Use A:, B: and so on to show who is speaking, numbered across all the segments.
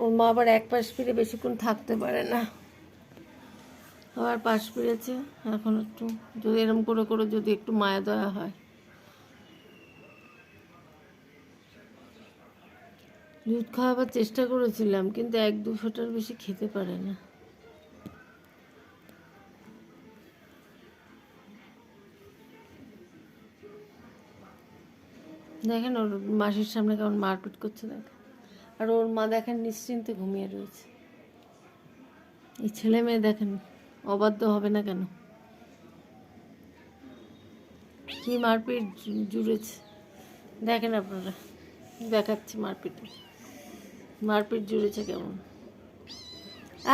A: ওর মা আবার এক পাশ ফিরে বেশিক্ষণ থাকতে পারে না। আবার পাশ ফিরেছে, এখন একটু যদি এরম করে করে যদি একটু মায়া দয়া হয়। দুধ খাওয়াবার চেষ্টা করেছিলাম, কিন্তু এক দু ফোঁটার বেশি খেতে পারে না। দেখেন ওর মাসির সামনে কেমন মারপিট করছে, দেখেন। আর ওর মা দেখেন নিশ্চিন্তে ঘুমিয়ে রয়েছে। এই ছেলে মেয়ে দেখেন অবাধ্য হবে না কেন? কি মারপিট জুড়েছে? দেখেন আপনারা দেখাচ্ছি মারপিট মারপিট জুড়েছে কেমন?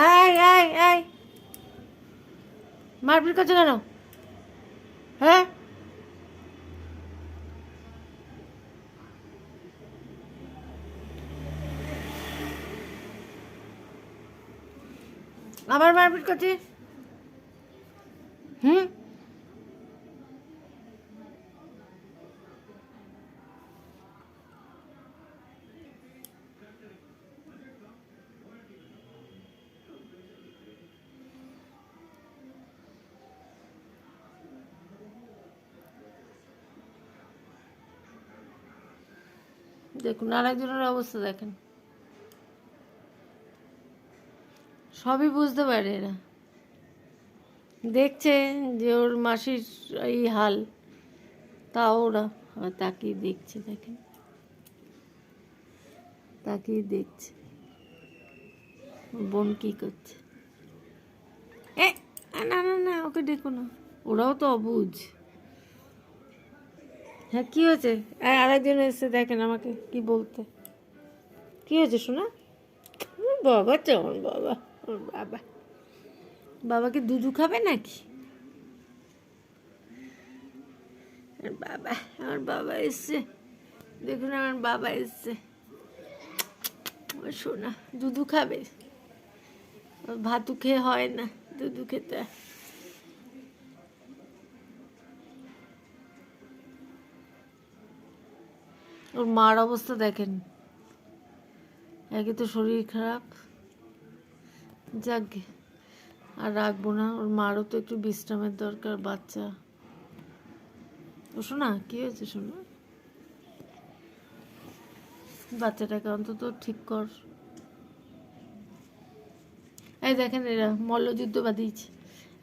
A: আয় আয় আয় মারপিট করছে কেন? হ্যাঁ? আবার মারপিট করছিস? হুম? দেখুন আরেকজনের অবস্থা দেখেন। সবই বুঝতে পারে এরা। দেখছে যে ওর মাসির এই হাল, তাও ওরা তাকিয়ে দেখছে, দেখেন। তাকিয়ে দেখছে। বোন কি করছে? এ, না না না ওকে দেখো না। ওরাও তো অবুঝ। হ্যাঁ কি হয়েছে? আর আরেকজন এসে দেখেন আমাকে কি বলতে। কি হয়েছে, শোনা? বাবা, কেমন বাবা। ওর বাবা বাবাকে দুধু খাবে নাকি? বাবা, আমার বাবা এসছে। দেখুন, আমার বাবা এসছে। শোনা দুধু খাবে? ভাতু খেয়ে হয় না, দুধু খেতে। ওর মার অবস্থা দেখেন। একে তো শরীর খারাপ। যাক, আর রাখব না। ওর মারও তো একটু বিশ্রামের দরকার, বাচ্চা। ও শোনা কি হয়েছে শোনা বাচ্চাটাকে অন্তত ঠিক কর। এই দেখেন এরা, মল্লযুদ্ধ বাঁধিয়েছে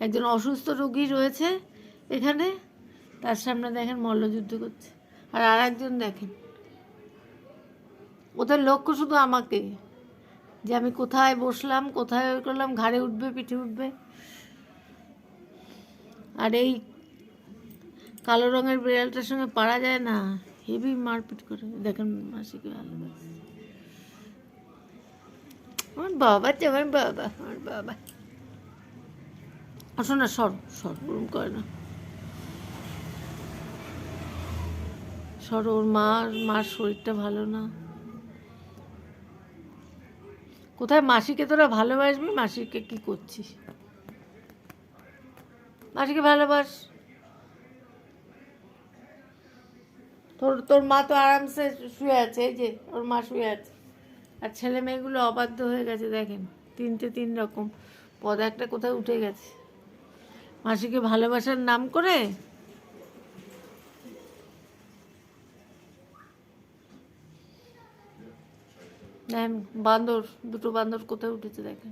A: একজন অসুস্থ রোগী রয়েছে এখানে, তার সামনে দেখেন মল্লযুদ্ধ করছে। আর আর একজন দেখেন, ওদের লক্ষ্য শুধু আমাকে যে আমি কোথায় বসলাম, কোথায় ওই করলাম, ঘাড়ে উঠবে, পিঠে উঠবে? আর এই কালো রঙের বিড়ালটার সঙ্গে পারা যায় না। হেভি মারপিট করে। দেখেন মাসিকে ভালোবাসে আমার বাবা যে, আমার বাবা আমার বাবা। আসো না, সর সর, ওরম করে না। সর, ওর মার মার শরীরটা ভালো না। কোথায় মাসিকে তোরা ভালোবাসবি, মাসিকে কি করছিস? মাসিকে ভালোবাস। তোর তোর মা তো আরামসে শুয়ে আছে, এই যে, ওর মা শুয়ে আছে। আর ছেলে মেয়েগুলো অবাধ্য হয়ে গেছে, দেখেন, তিনটে তিন রকম। পদ একটা কোথায় উঠে গেছে। মাসিকে ভালোবাসার নাম করে বান্দর, দুটো বান্দর কোথায় উঠেছে দেখেন।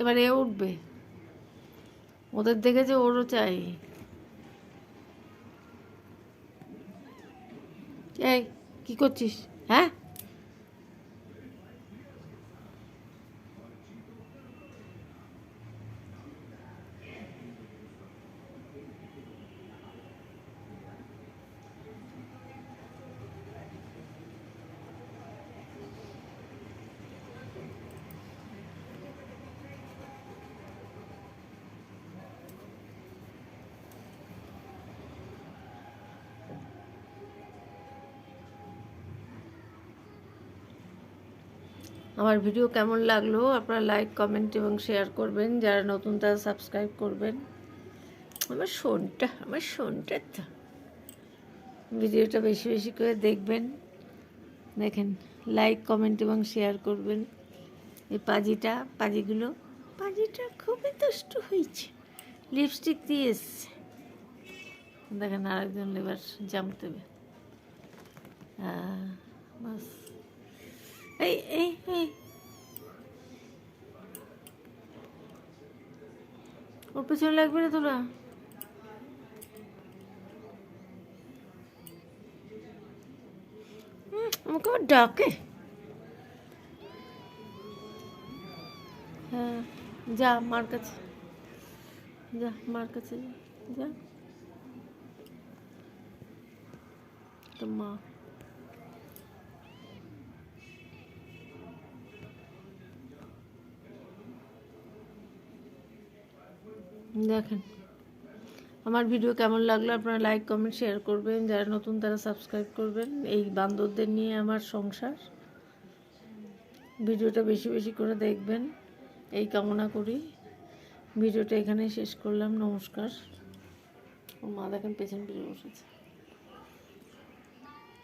A: এবার এ উঠবে। ওদের দেখেছে ওরও চাই। এই, কি করছিস? হ্যাঁ? আমার ভিডিও কেমন লাগল আপনারা লাইক কমেন্ট এবং শেয়ার করবেন। যারা নতুন তারা সাবস্ক্রাইব করবেন। আমার শোনটা আমার শোনটা তো। ভিডিওটা বেশি বেশি করে দেখবেন। দেখেন লাইক কমেন্ট এবং শেয়ার করবেন। এই পাজিটা পাজিগুলো। পাজিটা খুবই দুষ্টু হয়েছে। লিপস্টিক দিয়ে এসছে। দেখেন আরেকজন দেবে আহ, বাস। এই এই এই ওর পেছনে লাগবে না তোরা? আমাকে ডাকে। হ্যাঁ যা মার কাছে। যা, মার কাছে যা। যা। তো মা। দেখেন। আমার ভিডিও কেমন লাগল আপনারা লাইক কমেন্ট শেয়ার করবেন। যারা নতুন তারা সাবস্ক্রাইব করবেন। এই বান্দরদের নিয়ে আমার সংসার। ভিডিওটা বেশি বেশি করে দেখবেন। এই কামনা করি। ভিডিওটা এখানেই শেষ করলাম। নমস্কার। ওর মা দেখেন পেছন ফিরে বসেছে।